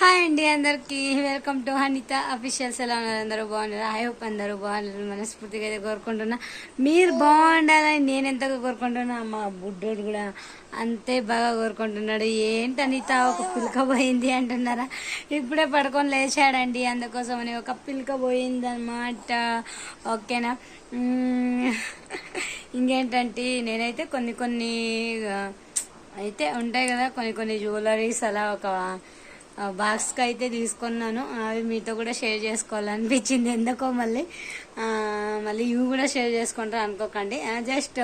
Hi అండి అందరికి. Welcome to Hanitha officials ఎలా ఉన్నారు అందరూ బాగున్నారు? ఐ హోప్ అందరూ బాగున్నారు మనస్ఫూర్తిగా అయితే కోరుకుంటున్నా. మీరు బాగుండాలని నేను ఎంతగా కోరుకుంటున్నా మా బుడ్డోడు కూడా అంతే బాగా కోరుకుంటున్నాడు. ఏంటి అనిత ఒక పిలుక పోయింది అంటున్నారా? ఇప్పుడే పడుకొని లేచాడండి. అందుకోసమని ఒక పిలుక పోయింది అనమాట ఓకేనా ఇంకేంటంటే నేనైతే కొన్ని కొన్ని అయితే ఉంటాయి కదా కొన్ని కొన్ని జ్యువెలరీస్ అలా ఒక బాక్స్కి అయితే తీసుకున్నాను. అవి మీతో కూడా షేర్ చేసుకోవాలనిపించింది. ఎందుకో మళ్ళీ మళ్ళీ ఇవి కూడా షేర్ చేసుకుంటారు అనుకోకండి. జస్ట్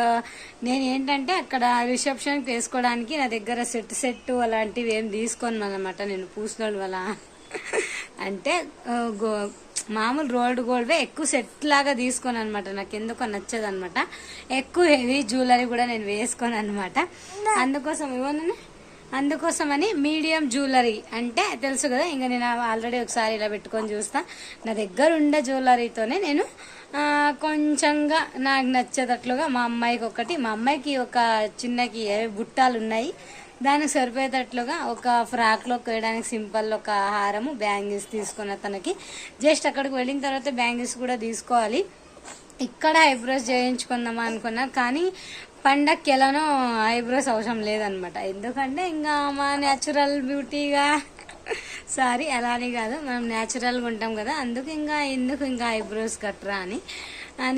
నేను ఏంటంటే అక్కడ రిసెప్షన్కి వేసుకోవడానికి నా దగ్గర సెట్ సెట్ అలాంటివి ఏం తీసుకున్నాను అనమాట నేను పూసినోడు వల్ల. అంటే గో- మామూలు రోల్డ్ గోల్డ్ ఎక్కువ సెట్ లాగా తీసుకోను అనమాట నాకు ఎందుకో నచ్చదు అనమాట ఎక్కువ హెవీ జ్యువెలరీ కూడా నేను వేసుకోను అనమాట అందుకోసం ఇవ్వను అందుకోసమని మీడియం జ్యువెలరీ అంటే తెలుసు కదా ఇంకా నేను ఆల్రెడీ ఒకసారి ఇలా పెట్టుకొని చూస్తా. నా దగ్గర ఉండే జ్యువెలరీతోనే నేను కొంచెంగా నాకు నచ్చేటట్లుగా మా అమ్మాయికి ఒకటి మా అమ్మాయికి ఒక చిన్నకి బుట్టాలు ఉన్నాయి దానికి సరిపోయేటట్లుగా ఒక ఫ్రాక్లో వేయడానికి సింపుల్ ఒక హారము బ్యాంగిల్స్ తీసుకున్న తనకి. జస్ట్ అక్కడికి వెళ్ళిన తర్వాత బ్యాంగిల్స్ కూడా తీసుకోవాలి. ఇక్కడ ఐబ్రోస్ చేయించుకుందాం అనుకున్నా కానీ పండక్కి ఎలానో ఐబ్రోస్ అవసరం లేదనమాట ఎందుకంటే ఇంకా మా న్యాచురల్ బ్యూటీగా సారీ అలా అని కాదు మనం న్యాచురల్గా ఉంటాం కదా అందుకు ఇంకా ఎందుకు ఇంకా ఐబ్రోస్ కట్టరా అని.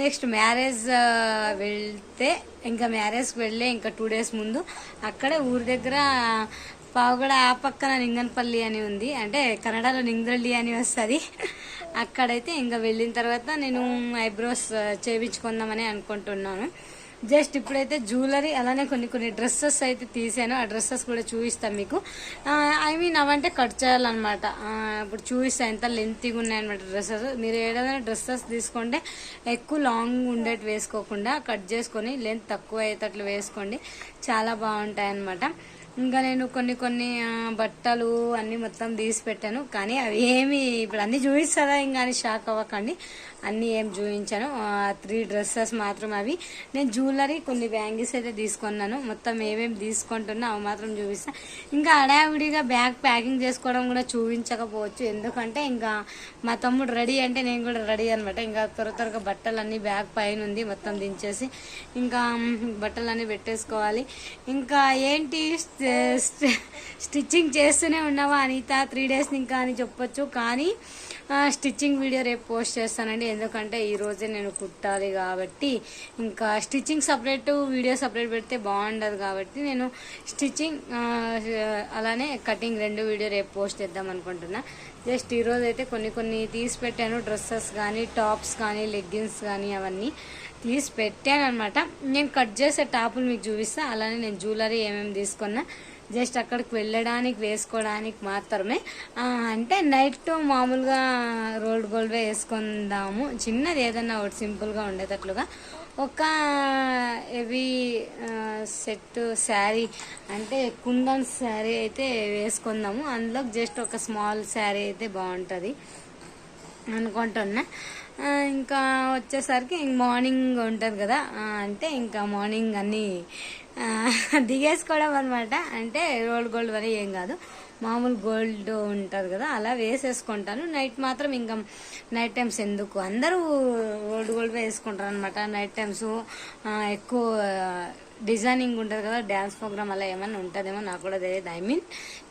నెక్స్ట్ మ్యారేజ్ వెళ్తే ఇంకా మ్యారేజ్కి వెళ్ళే ఇంకా టూ డేస్ ముందు అక్కడే ఊరి దగ్గర పావుగడ ఆ పక్కన నింగన్పల్లి అని ఉంది. అంటే కన్నడలో నింగ్రల్లి అని వస్తుంది. అక్కడైతే ఇంకా వెళ్ళిన తర్వాత నేను ఐబ్రోస్ చేయించుకుందామని అనుకుంటున్నాను. జస్ట్ ఇప్పుడైతే జ్యువెలరీ అలానే కొన్ని కొన్ని డ్రెస్సెస్ అయితే తీసాను. ఆ డ్రెస్సెస్ కూడా చూపిస్తాను మీకు. ఐ మీన్ అవంటే కట్ చేయాలన్నమాట. ఇప్పుడు చూపిస్తాను ఎంత లెంతీగా ఉన్నాయన్నమాట డ్రెస్సెస్. మీరు ఏదైనా డ్రెస్సెస్ తీసుకుంటే ఎక్కువ లాంగ్ ఉండేటి వేసుకోకుండా కట్ చేసుకొని లెంత్ తక్కువ అయ్యేటట్లు వేసుకోండి. చాలా బాగుంటాయి అన్నమాట ఇంకా నేను కొన్ని కొన్ని బట్టలు అన్నీ మొత్తం తీసి పెట్టాను. కానీ అవి ఏమి ఇప్పుడు అన్నీ చూపిస్తారా? ఇంకా అని షాక్ అవ్వకండి. అన్నీ ఏం చూపించాను. త్రీ డ్రెస్సెస్ మాత్రం అవి. నేను జ్యువెలరీ కొన్ని బ్యాంగిల్స్ అయితే తీసుకున్నాను. మొత్తం ఏమేమి తీసుకుంటున్నా అవి మాత్రం చూపిస్తా. ఇంకా హడావిడిగా బ్యాగ్ ప్యాకింగ్ చేసుకోవడం కూడా చూపించకపోవచ్చు. ఎందుకంటే ఇంకా మా తమ్ముడు రెడీ అంటే నేను కూడా రెడీ అనమాట ఇంకా త్వర త్వరగా బట్టలన్నీ బ్యాగ్ పైన ఉంది మొత్తం దించేసి. ఇంకా బట్టలన్నీ పెట్టేసుకోవాలి. ఇంకా ఏంటి స్టిచ్చింగ్ చేస్తూనే ఉన్నావా అనిత? త్రీ డేస్ ఇంకా అని చెప్పొచ్చు. కానీ స్టిచ్చింగ్ వీడియో రేపు పోస్ట్ చేస్తానండి. ఎందుకంటే ఈ రోజే నేను కుట్టాలి కాబట్టి. ఇంకా స్టిచ్చింగ్ సపరేట్ వీడియో సపరేట్ పెడితే బాగుండదు కాబట్టి నేను స్టిచ్చింగ్ అలానే కటింగ్ రెండు వీడియో రేపు పోస్ట్ చేద్దాం అనుకుంటున్నా. జస్ట్ ఈరోజు అయితే కొన్ని కొన్ని తీసి పెట్టాను. డ్రెస్సెస్ కానీ టాప్స్ కానీ లెగ్గిన్స్ కానీ అవన్నీ తీసి పెట్టాను అనమాట నేను కట్ చేసే టాపులు మీకు చూపిస్తా. అలానే నేను జ్యువెలరీ ఏమేమి తీసుకున్నా. జస్ట్ అక్కడికి వెళ్ళడానికి వేసుకోవడానికి మాత్రమే. అంటే నైట్ మామూలుగా రోల్డ్ గోల్డ్ వేసుకుందాము. చిన్నది ఏదన్నా ఒకటి సింపుల్గా ఉండేటట్లుగా. ఒక హెవీ సెట్ శారీ అంటే కుందన్ శారీ అయితే వేసుకుందాము. అందులో జస్ట్ ఒక స్మాల్ శారీ అయితే బాగుంటుంది అనుకుంటున్నా. ఇంకా వచ్చేసరికి ఇంక మార్నింగ్ ఉంటుంది కదా. అంటే ఇంకా మార్నింగ్ అన్నీ దిగేసుకోవడం అనమాట అంటే రోల్డ్ గోల్డ్ వల్ల ఏం కాదు. మామూలు గోల్డ్ ఉంటుంది కదా అలా వేసేసుకుంటాను. నైట్ మాత్రం ఇంకా నైట్ టైమ్స్ ఎందుకు? అందరూ రోల్డ్ గోల్డ్ వేసుకుంటారు అనమాట నైట్ టైమ్స్ ఎక్కువ డిజైనింగ్ ఉంటుంది కదా డ్యాన్స్ ప్రోగ్రామ్ అలా ఏమైనా ఉంటుందేమో నాకు కూడా తెలియదు ఐ మీన్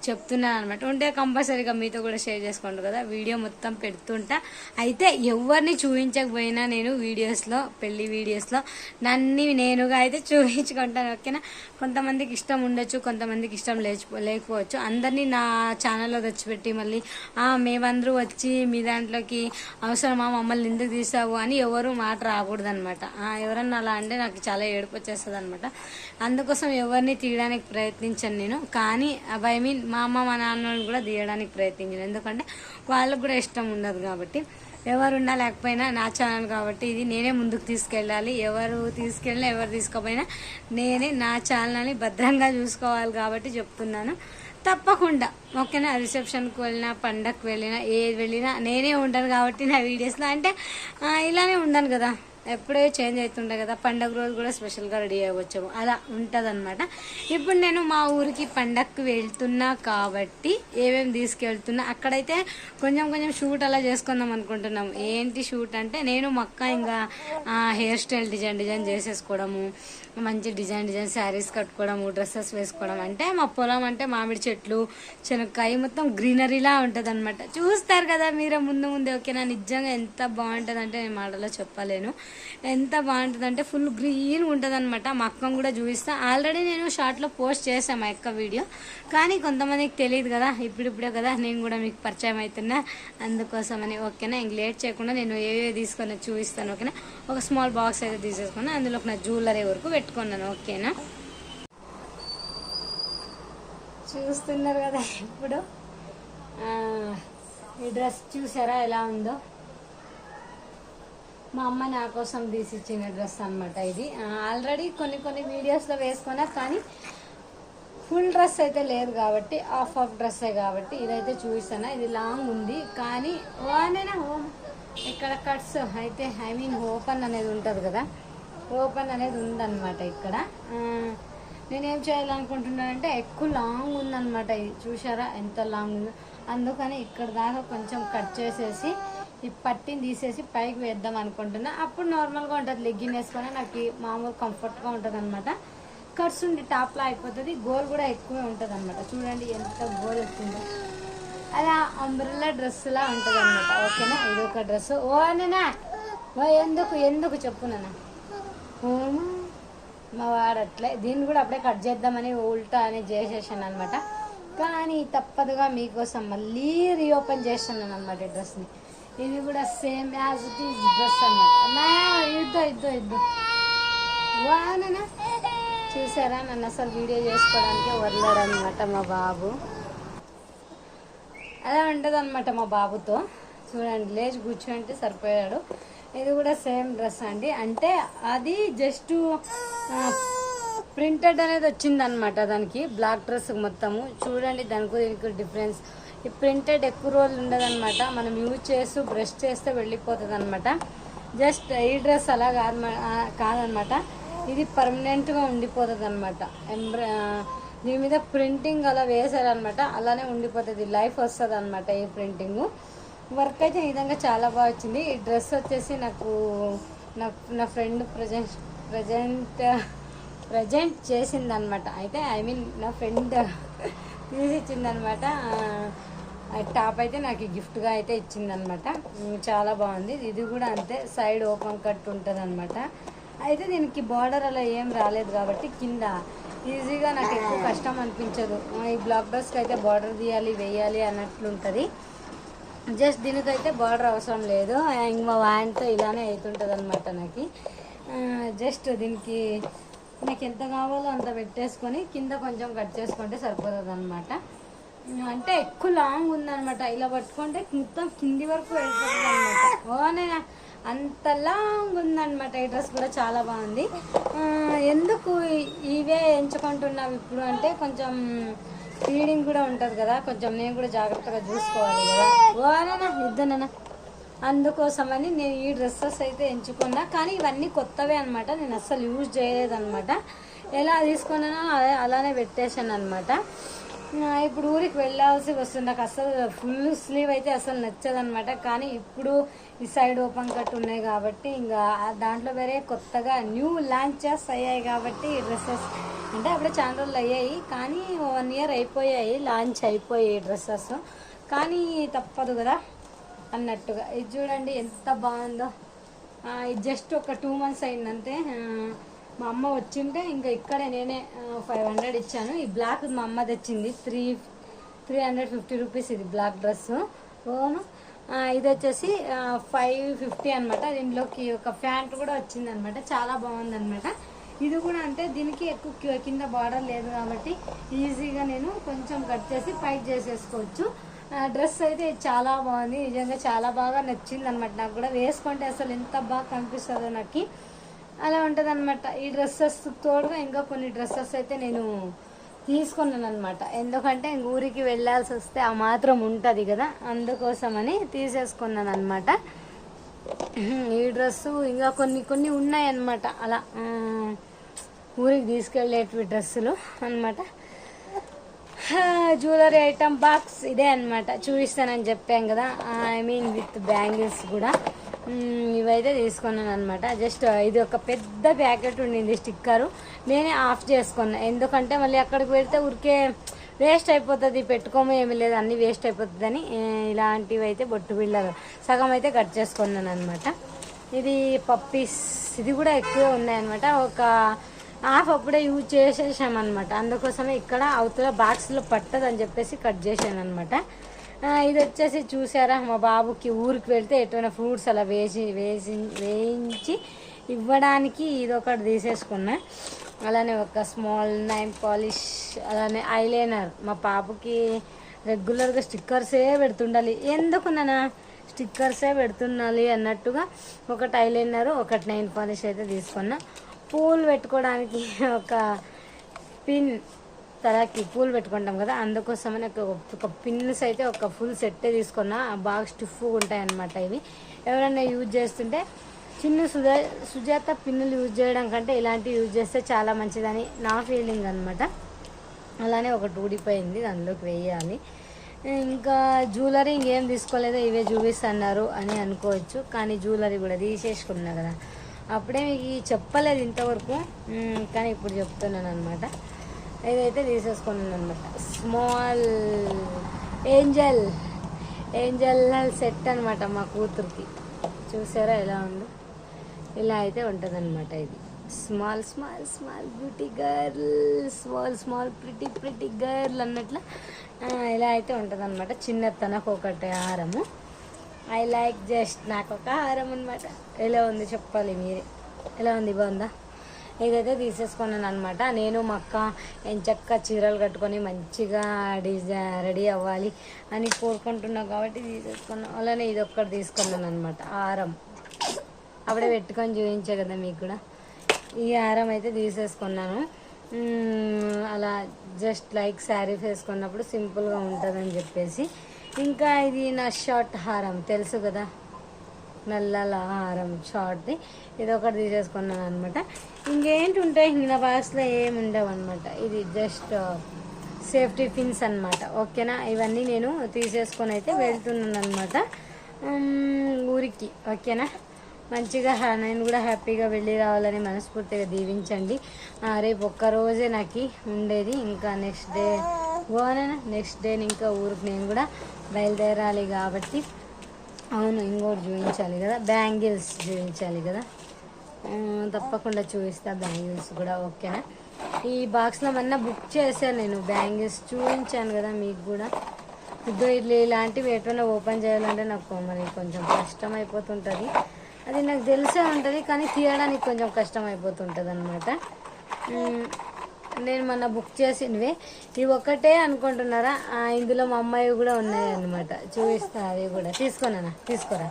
చెప్తున్నాను అనమాట ఉంటే కంపల్సరీగా మీతో కూడా షేర్ చేసుకోండి కదా. వీడియో మొత్తం పెడుతుంటా. అయితే ఎవరిని చూపించకపోయినా నేను వీడియోస్లో పెళ్ళి వీడియోస్లో నన్ను నేనుగా అయితే చూపించుకుంటాను ఓకేనా? కొంతమందికి ఇష్టం ఉండొచ్చు కొంతమందికి ఇష్టం లేచిపో లేకపోవచ్చు. అందరినీ నా ఛానల్లో తెచ్చిపెట్టి మళ్ళీ మేమందరూ వచ్చి మీ దాంట్లోకి అవసరమా? మమ్మల్ని ఎందుకు తీసావు? అని ఎవరు మాట రాకూడదు అనమాట ఎవరన్నా అలా అంటే నాకు చాలా ఏడుపు వచ్చేస్తుంది అనమాట అందుకోసం ఎవరిని తీయడానికి ప్రయత్నించాను నేను. కానీ ఐ మీన్ మా అమ్మ మా నాన్నని కూడా తీయడానికి ప్రయత్నించాను. ఎందుకంటే వాళ్ళకు కూడా ఇష్టం ఉండదు కాబట్టి. ఎవరున్నా లేకపోయినా నా ఛానల్ కాబట్టి ఇది నేనే ముందుకు తీసుకెళ్ళాలి. ఎవరు తీసుకెళ్ళినా ఎవరు తీసుకోపోయినా నేనే నా ఛానల్ని భద్రంగా చూసుకోవాలి కాబట్టి చెప్తున్నాను. తప్పకుండా. ఓకేనా? రిసెప్షన్కి వెళ్ళినా పండగకి వెళ్ళినా ఏది వెళ్ళినా నేనే ఉంటాను కాబట్టి నా వీడియోస్లో అంటే ఇలానే ఉండను కదా. ఎప్పుడే చేంజ్ అవుతుంటాయి కదా పండగ రోజు కూడా స్పెషల్గా రెడీ అవ్వచ్చాము. అలా ఉంటుంది ఇప్పుడు నేను మా ఊరికి పండగకి వెళ్తున్నా కాబట్టి ఏమేమి తీసుకెళ్తున్నా అక్కడైతే కొంచెం కొంచెం షూట్ అలా చేసుకుందాం అనుకుంటున్నాం ఏంటి షూట్ అంటే నేను మా అక్క ఇంకా హెయిర్ స్టైల్ డిజైన్ డిజైన్ చేసేసుకోవడము మంచి డిజైన్ డిజైన్ శారీస్ కట్టుకోవడము డ్రెస్సెస్ వేసుకోవడం. అంటే మా పొలం అంటే మామిడి చెట్లు శనక్కాయ మొత్తం గ్రీనరీలా ఉంటుంది అనమాట చూస్తారు కదా మీరే ముందు ముందే ఓకేనా? నిజంగా ఎంత బాగుంటుంది అంటే నేను మాటలో చెప్పలేను. ఎంత బాగుంటుంది అంటే ఫుల్ గ్రీన్ ఉంటుంది అనమాట మా అక్కను కూడా చూపిస్తా. ఆల్రెడీ నేను షార్ట్లో పోస్ట్ చేశాను మా అక్క వీడియో. కానీ కొంతమందికి తెలియదు కదా ఇప్పుడిప్పుడే కదా నేను కూడా మీకు పరిచయం అవుతున్నా అందుకోసమని ఓకేనా? ఇంక లేట్ చేయకుండా నేను ఏవే తీసుకొని చూపిస్తాను ఓకేనా? ఒక స్మాల్ బాక్స్ అయితే తీసేసుకున్నా. అందులో నా జ్యువెలరీ వరకు పెట్టుకున్నాను ఓకేనా? చూస్తున్నారు కదా ఇప్పుడు. ఈ డ్రెస్ చూసారా ఎలా ఉందో? మా అమ్మ నా కోసం తీసిచ్చిన డ్రెస్ అన్నమాట ఇది. ఆల్రెడీ కొన్ని కొన్ని వీడియోస్లో వేసుకున్నా కానీ ఫుల్ డ్రెస్ అయితే లేదు కాబట్టి హాఫ్ హాఫ్ డ్రెస్సే కాబట్టి ఇదైతే చూసానా. ఇది లాంగ్ ఉంది కానీ వానేనా హోమ్ ఇక్కడ కట్స్. అయితే ఐ మీన్ ఓపెన్ అనేది ఉంటుంది కదా. ఓపెన్ అనేది ఉందన్నమాట ఇక్కడ. నేనేం చేయాలనుకుంటున్నానంటే ఎక్కువ లాంగ్ ఉందన్నమాట. ఇది చూసారా ఎంత లాంగ్ ఉందో. అందుకని ఇక్కడ దాకా కొంచెం కట్ చేసేసి ఈ పట్టిని తీసేసి పైకి వేద్దాం అనుకుంటున్నా. అప్పుడు నార్మల్గా ఉంటుంది. లెగ్గిన్ వేసుకొని నాకు మామూలు కంఫర్ట్గా ఉంటుంది అనమాట కట్స్ ఉండి టాప్లో అయిపోతుంది. గోల్ కూడా ఎక్కువే ఉంటుంది అనమాట చూడండి ఎంత గోల్ వచ్చిందో అలా అంబ్రెల్లా డ్రెస్లా ఉంటుంది అనమాట ఓకేనా ఇది ఒక డ్రెస్ ఓ అన్ననా? ఓ ఎందుకు? ఎందుకు చెప్పునన్నా మా వాడు అట్లే. దీన్ని కూడా అప్పుడే కట్ చేద్దామని ఉల్టా అని చేసేసాను అనమాట కానీ తప్పదుగా మీకోసం మళ్ళీ రీఓపెన్ చేస్తున్నాను అనమాట ఈ డ్రెస్ని. ఇది కూడా same as it is dress అనమాట ఇద్దో ఇద్దో ఇద్దో. వాననా చూసారా నన్ను అసలు వీడియో చేసుకోవడానికి వదలడు అనమాట మా బాబు. అలా ఉండదు అనమాట మా బాబుతో. చూడండి లేచి కూర్చోంటే సరిపోయాడు. ఇది కూడా సేమ్ డ్రెస్ అండి. అంటే అది జస్ట్ ప్రింటెడ్ అనేది వచ్చింది అనమాట దానికి బ్లాక్ డ్రెస్ మొత్తము. చూడండి దానికి దీనికి డిఫరెన్స్. ఈ ప్రింటెడ్ ఎక్కువ రోజులు ఉండదనమాట మనం యూజ్ చేస్తూ బ్రష్ చేస్తే వెళ్ళిపోతుంది అనమాట జస్ట్ ఈ డ్రెస్ అలా కాదు కాదనమాట ఇది పర్మనెంట్గా ఉండిపోతుంది అనమాట ఎంబ్రా దీని మీద ప్రింటింగ్ అలా వేసారనమాట అలానే ఉండిపోతుంది. లైఫ్ వస్తుంది అనమాట ఈ ప్రింటింగు. వర్క్ అయితే ఈ విధంగా చాలా బాగా వచ్చింది. ఈ డ్రెస్ వచ్చేసి నాకు నా నా ఫ్రెండ్ ప్రజెంట్ ప్రజెంట్ ప్రజెంట్ చేసింది అనమాట అయితే ఐ మీన్ నా ఫ్రెండ్ తీసి ఇచ్చిందనమాట టాప్ అయితే నాకు గిఫ్ట్గా అయితే ఇచ్చిందనమాట అనమాట చాలా బాగుంది. ఇది కూడా అంతే సైడ్ ఓపెన్ కట్ ఉంటుంది అనమాట అయితే దీనికి బార్డర్ అలా ఏం రాలేదు కాబట్టి కింద ఈజీగా నాకు ఎక్కువ కష్టం అనిపించదు. ఈ బ్లాక్ డ్రెస్కి అయితే బార్డర్ తీయాలి వేయాలి అన్నట్లుంటుంది. జస్ట్ దీనికైతే బార్డర్ అవసరం లేదు. ఇంక మా వ్యాన్తో ఇలానే అవుతుంటుంది అనమాట నాకు జస్ట్ దీనికి నాకు ఎంత కావాలో అంత పెట్టేసుకొని కింద కొంచెం కట్ చేసుకుంటే సరిపోతుంది అనమాట అంటే ఎక్కువ లాంగ్ ఉందనమాట ఇలా పట్టుకుంటే మొత్తం కింది వరకు వెళ్ళిపోతుంది అనమాట ఓనే అంత లాంగ్ ఉందనమాట ఈ డ్రెస్ కూడా చాలా బాగుంది. ఎందుకు ఇవే ఎంచుకుంటున్నాం ఇప్పుడు అంటే కొంచెం ఫీడింగ్ కూడా ఉంటుంది కదా కొంచెం నేను కూడా జాగ్రత్తగా చూసుకోవాలి కదా. ఓనా ఇద్దనన్నా అందుకోసమని నేను ఈ డ్రెస్సెస్ అయితే ఎంచుకున్నా కానీ ఇవన్నీ కొత్తవే అనమాట నేను అస్సలు యూజ్ చేయలేదన్నమాట. ఎలా తీసుకున్నానో అలానే పెట్టేశాను అనమాట ఇప్పుడు ఊరికి వెళ్ళాల్సి వస్తుంది. నాకు అసలు ఫుల్ స్లీవ్ అయితే అసలు నచ్చదనమాట కానీ ఇప్పుడు ఈ సైడ్ ఓపెన్ కట్ ఉన్నాయి కాబట్టి ఇంకా దాంట్లో వేరే కొత్తగా న్యూ లాంచెస్ అయ్యాయి కాబట్టి ఈ డ్రెస్సెస్ అంటే అప్పుడే చాలా రోజులు అయ్యాయి. కానీ వన్ ఇయర్ అయిపోయాయి లాంచ్ అయిపోయాయి డ్రెస్సెస్. కానీ తప్పదు కదా అన్నట్టుగా. ఇది చూడండి ఎంత బాగుందో. ఇది జస్ట్ ఒక టూ మంత్స్ అయిందంటే మా అమ్మ వచ్చింటే ఇంకా ఇక్కడే నేనే ఫైవ్ హండ్రెడ్ ఇచ్చాను. ఈ బ్లాక్ మా అమ్మ తెచ్చింది. Three three hundred fifty rupees ఇది బ్లాక్ డ్రెస్ ఓను ఇది వచ్చేసి ఫైవ్ ఫిఫ్టీ అనమాట దీంట్లోకి ఒక ప్యాంట్ కూడా వచ్చింది అనమాట చాలా బాగుందనమాట ఇది కూడా అంటే దీనికి ఎక్కువ కింద బార్డర్ లేదు కాబట్టి ఈజీగా నేను కొంచెం కట్ చేసి ఫైట్ చేసేసుకోవచ్చు. డ్రెస్ అయితే చాలా బాగుంది. నిజంగా చాలా బాగా నచ్చింది అనమాట నాకు కూడా వేసుకుంటే అసలు ఎంత బాగా కనిపిస్తుందో నాకు. అలా ఉంటుంది అనమాట ఈ డ్రెస్సెస్ తోడుగా ఇంకా కొన్ని డ్రెస్సెస్ అయితే నేను తీసుకున్నాను అనమాట ఎందుకంటే ఇంక ఊరికి వెళ్ళాల్సి వస్తే ఆ మాత్రం ఉంటుంది కదా అందుకోసమని తీసేసుకున్నాను అనమాట ఈ డ్రెస్సు ఇంకా కొన్ని కొన్ని ఉన్నాయన్నమాట. అలా ఊరికి తీసుకెళ్ళేటివి డ్రెస్సులు అనమాట జ్యువెలరీ ఐటమ్ బాక్స్ ఇదే అన్నమాట. చూపిస్తానని చెప్పాం కదా ఐ మీన్ విత్ బ్యాంగిల్స్ కూడా. ఇవైతే తీసుకున్నాను అనమాట జస్ట్ ఇది ఒక పెద్ద ప్యాకెట్ ఉండింది స్టిక్కరు. నేనే ఆఫ్ చేసుకున్నా. ఎందుకంటే మళ్ళీ అక్కడికి వెళ్తే ఊరికే వేస్ట్ అయిపోతుంది పెట్టుకోము ఏమీ లేదు అన్నీ వేస్ట్ అయిపోతుందని ఇలాంటివి అయితే బొట్టు బిళ్ళలు. సగం అయితే కట్ చేసుకున్నాను అనమాట ఇది పప్పీస్. ఇది కూడా ఎక్కువ ఉన్నాయన్నమాట. ఒక హాఫ్ అప్పుడే యూజ్ చేసేసామన్నమాట. అందుకోసమే ఇక్కడ అవతల బాక్స్లో పట్టదని చెప్పేసి కట్ చేశాను అనమాట ఇది వచ్చేసి చూసారా? మా బాబుకి ఊరికి వెళ్తే ఎటువంటి ఫ్రూట్స్ అలా వేసి వేసి వేయించి ఇవ్వడానికి ఇది ఒకటి తీసేసుకున్నా. అలానే ఒక స్మాల్ నైన్ పాలిష్ అలానే ఐలైనర్. మా పాపకి రెగ్యులర్గా స్టిక్కర్సే పెడుతుండాలి. ఎందుకు నాన్న? స్టిక్కర్సే పెడుతుండాలి అన్నట్టుగా ఒకటి ఐలైనర్ ఒకటి నైన్ పాలిష్ అయితే తీసుకున్నా. పూలు పెట్టుకోవడానికి ఒక పిన్ తలకి పూలు పెట్టుకుంటాం కదా అందుకోసమని ఒక ఒక పిన్స్ అయితే ఒక ఫుల్ సెట్టే తీసుకున్నా బాగా స్టిఫ్గా ఉంటాయి అన్నమాట ఇవి. ఎవరైనా యూజ్ చేస్తుంటే చిన్న సుజా సుజాత పిన్నులు యూజ్ చేయడం కంటే ఇలాంటివి యూజ్ చేస్తే చాలా మంచిదని నా ఫీలింగ్ అనమాట అలానే ఒకటి ఊడిపోయింది దానిలోకి వేయాలి. ఇంకా జ్యువెలరీ ఇంకేం తీసుకోలేదో ఇవే చూపిస్తున్నారు అని అనుకోవచ్చు కానీ జ్యువెలరీ కూడా తీసేసుకున్నా కదా. అప్పుడే మీకు చెప్పలేదు ఇంతవరకు కానీ ఇప్పుడు చెప్తున్నాను అనమాట ఇదైతే తీసేసుకున్నాను అనమాట స్మాల్ ఏంజల్ ఏంజల్ సెట్ అనమాట మా కూతురికి. చూసారా ఎలా ఉందో? ఇలా అయితే ఉంటుందన్నమాట ఇది. Small small small beauty girl small small pretty pretty girl అన్నట్ల ఇలా అయితే ఉంటుందన్నమాట. చిన్న తనకు ఒకటి హారము. ఐ లైక్ జస్ట్ నాకు ఒక హారం అనమాట ఎలా ఉంది చెప్పాలి మీరే? ఎలా ఉంది బాగుందా? ఇదైతే తీసేసుకున్నాను అనమాట నేను మక్క అక్క ఎంచక్క చీరలు కట్టుకొని మంచిగా డిజై రెడీ అవ్వాలి అని కోరుకుంటున్నా కాబట్టి తీసేసుకున్నాను అలానే ఇది ఒక్కటి తీసుకున్నాను అనమాట హారం. అప్పుడే పెట్టుకొని చూపించే కదా మీకు కూడా. ఈ హారం అయితే తీసేసుకున్నాను. అలా జస్ట్ లైక్ శారీ వేసుకున్నప్పుడు సింపుల్గా ఉంటుందని చెప్పేసి. ఇంకా ఇది నా షార్ట్ హారం తెలుసు కదా? నల్లల హారం షార్ట్ది. ఇది ఒకటి తీసేసుకున్నాను అనమాట ఇంకేంటి ఉంటాయి ఇంక నా బాక్స్లో ఏమి ఉండవు అనమాట ఇది జస్ట్ సేఫ్టీ పిన్స్ అనమాట ఓకేనా? ఇవన్నీ నేను తీసేసుకొని అయితే వెళ్తున్నాను అనమాట ఊరికి. ఓకేనా? మంచిగా నేను కూడా హ్యాపీగా వెళ్ళి రావాలని మనస్ఫూర్తిగా దీవించండి. రేపు ఒక్క రోజే నాకు ఉండేది. ఇంకా నెక్స్ట్ డే గోవానేనా నెక్స్ట్ డే ఇంకా ఊరికి నేను కూడా బయలుదేరాలి కాబట్టి అవును ఇంకోటి చూపించాలి కదా. బ్యాంగిల్స్ చూపించాలి కదా. తప్పకుండా చూపిస్తా. బ్యాంగిల్స్ కూడా ఓకేనా? ఈ బాక్స్లో మొన్న బుక్ చేశాను నేను. బ్యాంగిల్స్ చూపించాను కదా మీకు కూడా. ఇద్దరు ఇట్లా ఇలాంటివి ఎటువంటి ఓపెన్ చేయాలంటే నాకు మరి కొంచెం కష్టం అయిపోతుంటుంది అది నాకు తెలిసే ఉంటుంది కానీ తీయడానికి కొంచెం కష్టం అయిపోతుంటుంది అనమాట నేను మొన్న బుక్ చేసినవి ఇవి ఒక్కటే అనుకుంటున్నారా? ఇందులో మా అమ్మాయి కూడా ఉన్నాయి అనమాట చూపిస్తా అవి కూడా. తీసుకోనా తీసుకోరా?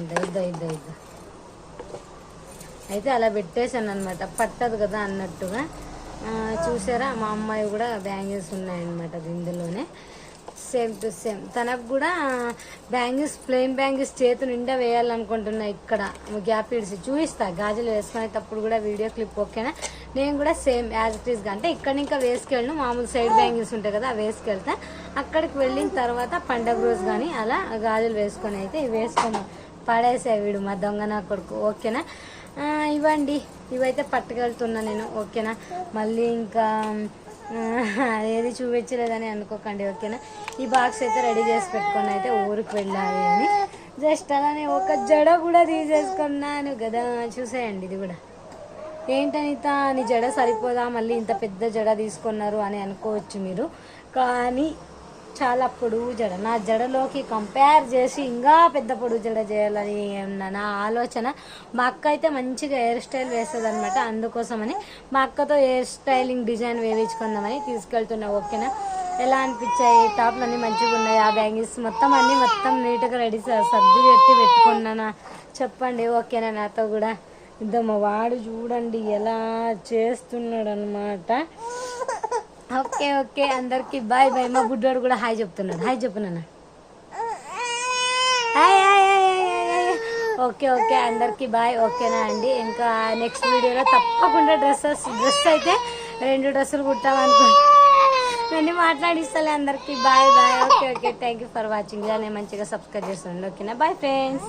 ఇద్దా ఇద్దా ఇద్దా ఇద్దా. అయితే అలా పెట్టేశాను అనమాట పట్టదు కదా అన్నట్టుగా. చూసారా? మా అమ్మాయి కూడా బ్యాంగిల్స్ ఉన్నాయన్నమాట ఇందులోనే. సేమ్ టు సేమ్ తనకు కూడా బ్యాంగిల్స్ ప్లెయిన్ బ్యాంగిల్స్ చేతి నిండా వేయాలనుకుంటున్నా ఇక్కడ. గ్యాప్ ఇడిసి చూపిస్తా. గాజులు వేసుకునేటప్పుడు కూడా వీడియో క్లిప్ ఓకేనా? నేను కూడా సేమ్ యాజ్ ఇట్ ఈస్గా. అంటే ఇక్కడ ఇంకా వేసుకెళ్ళను. మామూలు సైడ్ బ్యాంగిల్స్ ఉంటాయి కదా అవి వేసుకెళ్తా. అక్కడికి వెళ్ళిన తర్వాత పండగ రోజు కానీ అలా గాజులు వేసుకొని అయితే ఇవి వేసుకోము పడేసే వీడు మా దొంగ నా కొడుకు. ఓకేనా? ఇవ్వండి. ఇవైతే పట్టుకెళ్తున్నా నేను. ఓకేనా? మళ్ళీ ఇంకా ఏది చూపించలేదని అనుకోకండి. ఓకేనా? ఈ బాక్స్ అయితే రెడీ చేసి పెట్టుకొని అయితే ఊరికి వెళ్ళాలి అని. జస్ట్ అలానే ఒక జడ కూడా తీసేసుకున్నాను కదా. చూసేయండి ఇది కూడా. ఏంటనిత నీ జడ సరిపోదా? మళ్ళీ ఇంత పెద్ద జడ తీసుకున్నారు అని అనుకోవచ్చు మీరు. కానీ చాలా పొడువు జడ. నా జడలోకి కంపేర్ చేసి ఇంకా పెద్ద పొడువు జడ చేయాలని నా ఆలోచన? మా అక్క అయితే మంచిగా హెయిర్ స్టైల్ వేస్తుంది అనమాట అందుకోసమని మా అక్కతో హెయిర్ స్టైలింగ్ డిజైన్ వేయించుకుందామని తీసుకెళ్తున్నా. ఓకేనా? ఎలా అనిపించాయి? టాప్లు అన్నీ మంచిగా ఉన్నాయి? ఆ బ్యాంగిల్స్ మొత్తం అన్నీ మొత్తం నీట్గా రెడీ సర్ది పెట్టి పెట్టుకున్నానా? చెప్పండి. ఓకేనా నాతో కూడా? ఇద్దాం వాడు చూడండి ఎలా చేస్తున్నాడు అనమాట ఓకే ఓకే అందరికి బాయ్ బాయ్. మా బుడ్డోడు కూడా హాయ్ చెప్తున్నాడు. హాయ్ చెప్పు నాన్న. హాయ్ ఓకే ఓకే అందరికి బాయ్. ఓకేనా అండి? ఇంకా నెక్స్ట్ వీడియోలో తప్పకుండా డ్రెస్సెస్ డ్రెస్ అయితే రెండు డ్రెస్సులు కుట్టామనుకుంటున్నాను నేను మాట్లాడిస్తాలే అందరికీ. Bye bye. Okay okay. Thank you for watching నేను మంచిగా సబ్స్క్రైబ్ చేస్తుండండి. ఓకేనా? Bye friends